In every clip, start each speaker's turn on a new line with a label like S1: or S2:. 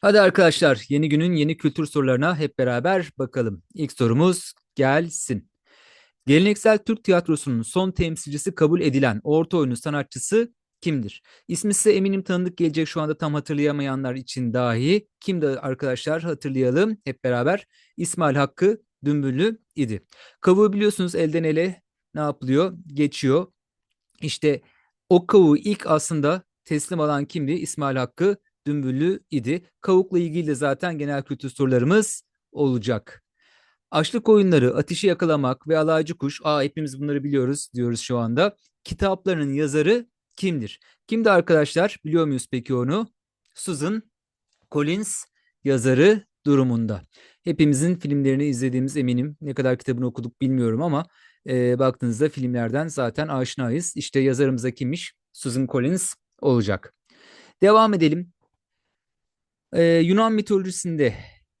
S1: Hadi arkadaşlar, yeni günün yeni kültür sorularına hep beraber bakalım. İlk sorumuz gelsin. Geleneksel Türk tiyatrosunun son temsilcisi kabul edilen orta oyunu sanatçısı kimdir? İsmi size eminim tanıdık gelecek şu anda tam hatırlayamayanlar için dahi. Kimdi arkadaşlar hatırlayalım hep beraber. İsmail Hakkı Dümbüllü idi. Kavuğu biliyorsunuz elden ele ne yapılıyor? Geçiyor. İşte o kavuğu ilk aslında teslim alan kimdi? İsmail Hakkı Dümbüllü idi. Kavukla ilgili de zaten genel kültür sorularımız olacak. Açlık oyunları, ateşi yakalamak ve alaycı kuş. Aa hepimiz bunları biliyoruz diyoruz şu anda. Kitaplarının yazarı kimdir? Kimdi arkadaşlar? Biliyor muyuz peki onu? Susan Collins yazarı durumunda. Hepimizin filmlerini izlediğimiz eminim. Ne kadar kitabını okuduk bilmiyorum ama e, baktığınızda filmlerden zaten aşinayız. İşte yazarımıza kimmiş? Susan Collins olacak. Devam edelim. Ee, Yunan mitolojisinde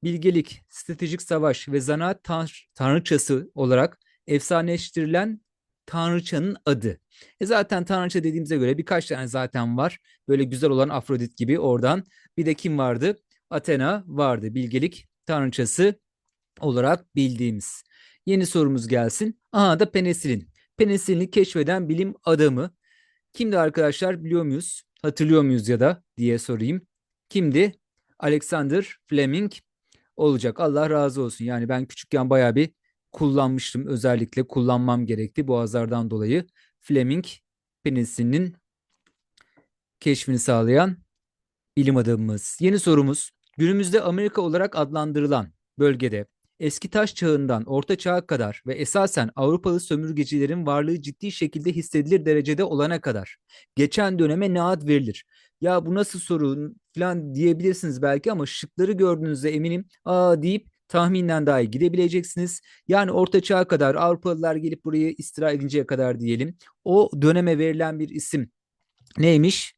S1: bilgelik, stratejik savaş ve zanaat tanr tanrıçası olarak efsaneleştirilen tanrıçanın adı. E zaten tanrıça dediğimize göre birkaç tane zaten var. Böyle güzel olan Afrodit gibi oradan. Bir de kim vardı? Athena vardı. Bilgelik tanrıçası olarak bildiğimiz. Yeni sorumuz gelsin. Aha da penisilin. Penisilini keşfeden bilim adamı. Kimdi arkadaşlar biliyor muyuz? Hatırlıyor muyuz ya da diye sorayım. Kimdi? Alexander Fleming olacak. Allah razı olsun. Yani ben küçükken bayağı bir kullanmıştım. Özellikle kullanmam gerekti boğazlardan dolayı. Fleming penisilinin keşfini sağlayan bilim adamımız. Yeni sorumuz. Günümüzde Amerika olarak adlandırılan bölgede eski taş çağından orta çağa kadar ve esasen Avrupalı sömürgecilerin varlığı ciddi şekilde hissedilir derecede olana kadar geçen döneme ne ad verilir? Ya bu nasıl soru falan diyebilirsiniz belki ama şıkları gördüğünüzde eminim aa deyip tahminden dahi gidebileceksiniz. Yani orta çağa kadar Avrupalılar gelip burayı istila edinceye kadar diyelim. O döneme verilen bir isim neymiş?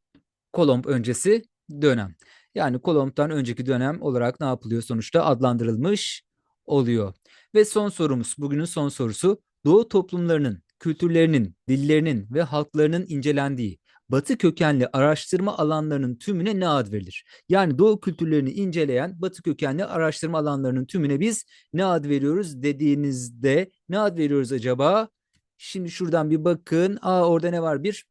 S1: Kolomb öncesi dönem. Yani Kolomb'dan önceki dönem olarak ne yapılıyor sonuçta adlandırılmış oluyor. Ve son sorumuz, bugünün son sorusu. Doğu toplumlarının, kültürlerinin, dillerinin ve halklarının incelendiği Batı kökenli araştırma alanlarının tümüne ne ad verilir? Yani Doğu kültürlerini inceleyen Batı kökenli araştırma alanlarının tümüne biz ne ad veriyoruz dediğinizde ne ad veriyoruz acaba? Şimdi şuradan bir bakın. Aa orada ne var? Bir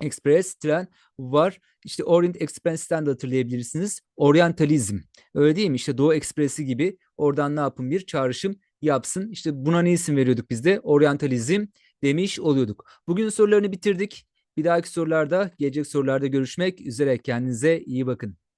S1: Express tren var. İşte Orient Express'ten de hatırlayabilirsiniz. Orientalizm. Öyle değil mi? İşte Doğu Ekspresi gibi oradan ne yapın bir çağrışım yapsın. İşte buna ne isim veriyorduk biz de? Orientalizm demiş oluyorduk. Bugün sorularını bitirdik. Bir dahaki sorularda, gelecek sorularda görüşmek üzere. Kendinize iyi bakın.